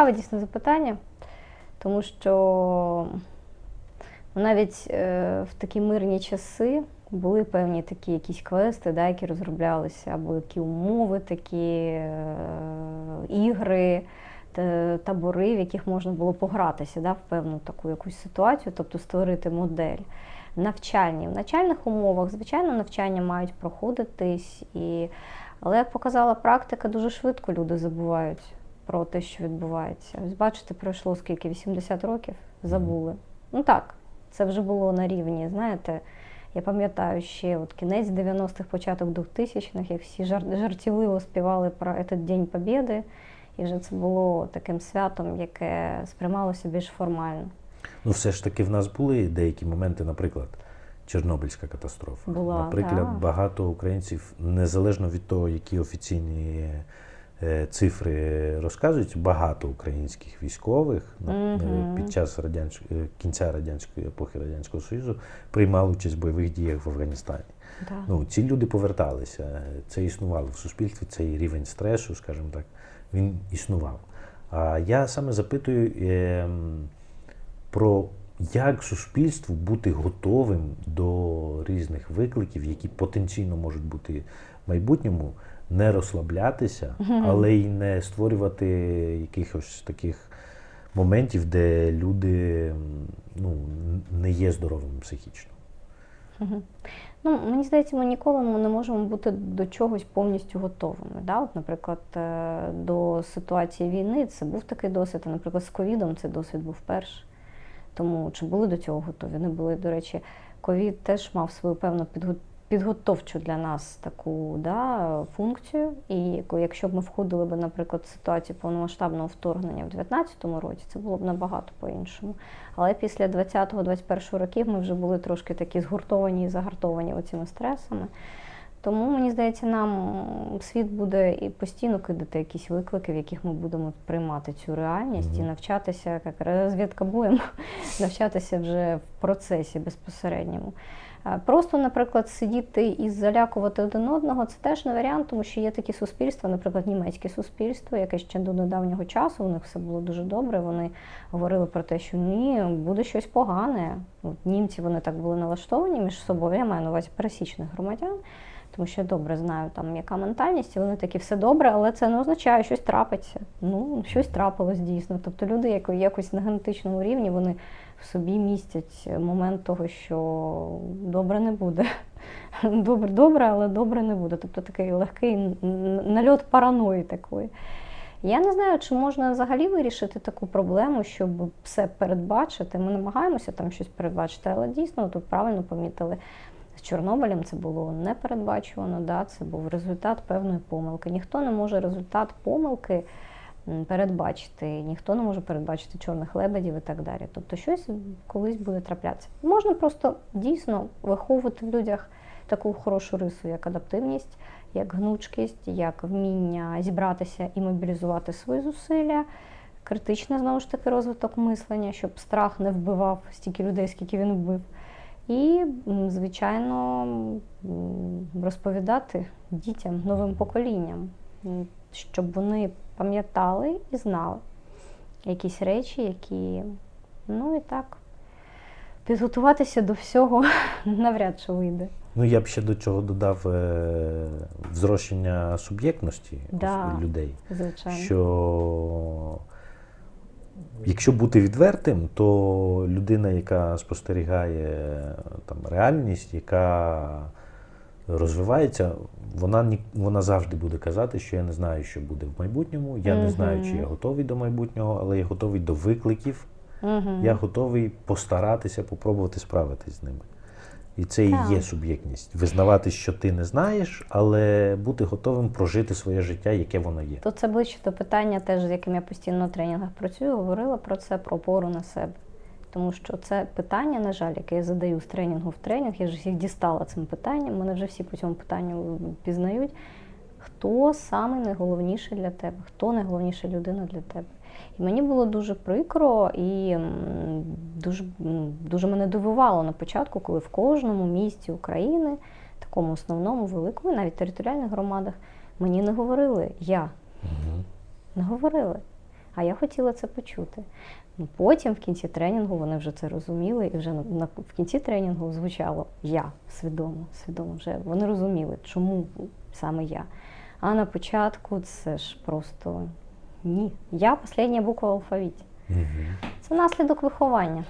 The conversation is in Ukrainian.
цікаве дійсно запитання, тому що навіть е, в такі мирні часи були певні такі якісь квести, да, які розроблялися, або які умови, такі е, ігри, табори, в яких можна було погратися да, в певну таку якусь ситуацію, тобто створити модель. Навчальні. В навчальних умовах, звичайно, навчання мають проходитись, і... але як показала практика, дуже швидко люди забувають про те, що відбувається. Ось бачите, пройшло скільки? 80 років, забули. Ну так, це вже було на рівні, знаєте. Я пам'ятаю ще от кінець 90-х, початок 2000-х, як всі жар- жартівливо співали про цей День Побєди, і вже це було таким святом, яке сприймалося більш формально. Ну, все ж таки в нас були деякі моменти, наприклад, Чорнобильська катастрофа. Була, наприклад, так. багато українців, незалежно від того, які офіційні цифри розказують, багато українських військових е, під час радянсь... е, кінця радянської епохи Радянського Союзу приймали участь в бойових діях в Афганістані. Да. Ну, ці люди поверталися. Це існувало в суспільстві, цей рівень стресу, скажімо так, він існував. А я саме запитую ем, про як суспільству бути готовим до різних викликів, які потенційно можуть бути в майбутньому, не розслаблятися, але й не створювати якихось таких моментів, де люди ну, не є здоровими психічно. Мгм. Ну, мені здається, ми ніколи не можемо бути до чогось повністю готовими. Да? От, наприклад, е, до ситуації війни це був такий досвід, а, наприклад, з ковідом цей досвід був перший. Тому чи були до цього готові? Не були. До речі, ковід теж мав свою певну підго- підготовчу для нас таку да, функцію. І якщо б ми входили б, наприклад, в ситуацію повномасштабного вторгнення в 2019 році, це було б набагато по-іншому. Але після 20-21 років ми вже були трошки такі згуртовані і загартовані оціми стресами. Тому мені здається, нам світ буде і постійно кидати якісь виклики, в яких ми будемо приймати цю реальність і навчатися, як розвідка боєм, навчатися вже в процесі безпосередньому. Е, Просто, наприклад, сидіти і залякувати один одного це теж не варіант, тому що є такі суспільства, наприклад, німецьке суспільство, яке ще до недавнього часу у них все було дуже добре. Вони говорили про те, що ні, буде щось погане. От німці вони так були налаштовані між собою. Я маю на увазі пересічних громадян, тому що я добре знаю там, яка ментальність, і вони такі все добре, але це не означає, що щось трапиться. Ну, щось трапилось дійсно. Тобто люди якось на генетичному рівні вони в собі містять момент того, що добре не буде. Добре, добре, але добре не буде. Тобто такий легкий нальот параної такої. Я не знаю, чи можна взагалі вирішити таку проблему, щоб все передбачити. Ми намагаємося там щось передбачити, але дійсно тут правильно помітили. З Чорнобилем це було непередбачувано, да, це був результат певної помилки. Ніхто не може результат помилки передбачити, ніхто не може передбачити чорних лебедів і так далі. Тобто щось колись буде траплятися. Можна просто дійсно виховувати в людях таку хорошу рису, як адаптивність, як гнучкість, як вміння зібратися і мобілізувати свої зусилля. Критичний, знову ж таки, розвиток мислення, щоб страх не вбивав стільки людей, скільки він вбив. І, звичайно, розповідати дітям, новим поколінням, щоб вони пам'ятали і знали якісь речі, які, ну і так, підготуватися до всього навряд чи вийде. Ну, я б ще до цього додав е, зрощення суб'єктності Да. людей. Звичайно. Що якщо бути відвертим, то людина, яка спостерігає там, реальність, яка розвивається, вона, вона завжди буде казати, що я не знаю, що буде в майбутньому. Я не знаю, чи я готовий до майбутнього, але я готовий до викликів. Угу. Я готовий постаратися, попробувати справитись з ними. І це і є суб'єктність. Визнавати, що ти не знаєш, але бути готовим прожити своє життя, яке воно є. То це ближче до питання, теж з яким я постійно на тренінгах працюю, говорила про це, про опору на себе. Тому що це питання, на жаль, яке я задаю з тренінгу в тренінг, я ж їх дістала цим питанням, мене вже всі по цьому питанню пізнають. Хто саме найголовніше для тебе? Хто найголовніша людина для тебе? І мені було дуже прикро і дуже дуже мене дивувало на початку, коли в кожному місті України, такому основному, великому, навіть територіальних громадах, мені не говорили я. Не говорили. А я хотіла це почути. Ну, потім в кінці тренінгу вони вже це розуміли, і вже на, на в кінці тренінгу звучало я свідомо, свідомо вже вони розуміли, чому саме я. А на початку це ж просто ні. Я остання буква в алфавіті. Угу. Це наслідок виховання.